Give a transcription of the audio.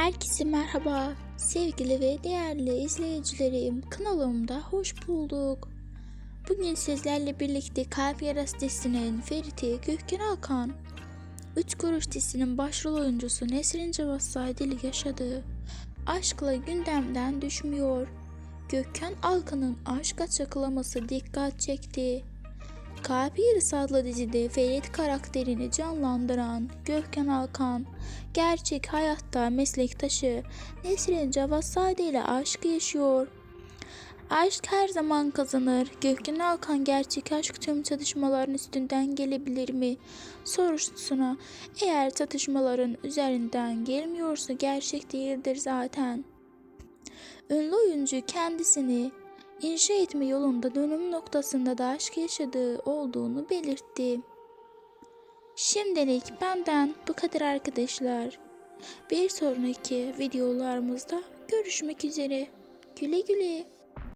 Herkese merhaba. Sevgili ve değerli izleyicilerim, kanalımda hoş bulduk. Bugün sizlerle birlikte Kalp Yarası dizisinin Ferit'i Gökhan Alkan, Üç Kuruş dizisinin başrol oyuncusu Nesrin Cavassay ile yaşadığı aşkla gündemden düşmüyor. Gökhan Alkan'ın aşk açıklaması dikkat çekti. Kalp Yarısı adlı dizide Ferit karakterini canlandıran Gökhan Alkan, gerçek hayatta meslektaşı Nesrin Cavassade ile aşk yaşıyor. Aşk her zaman kazanır. Gökhan Alkan gerçek aşk tüm çatışmaların üstünden gelebilir mi? Sorusuna eğer çatışmaların üzerinden gelmiyorsa gerçek değildir zaten. Ünlü oyuncu kendisini inşa etme yolunda dönüm noktasında da aşk yaşadığı olduğunu belirtti. Şimdilik benden bu kadar arkadaşlar. Bir sonraki videolarımızda görüşmek üzere. Güle güle.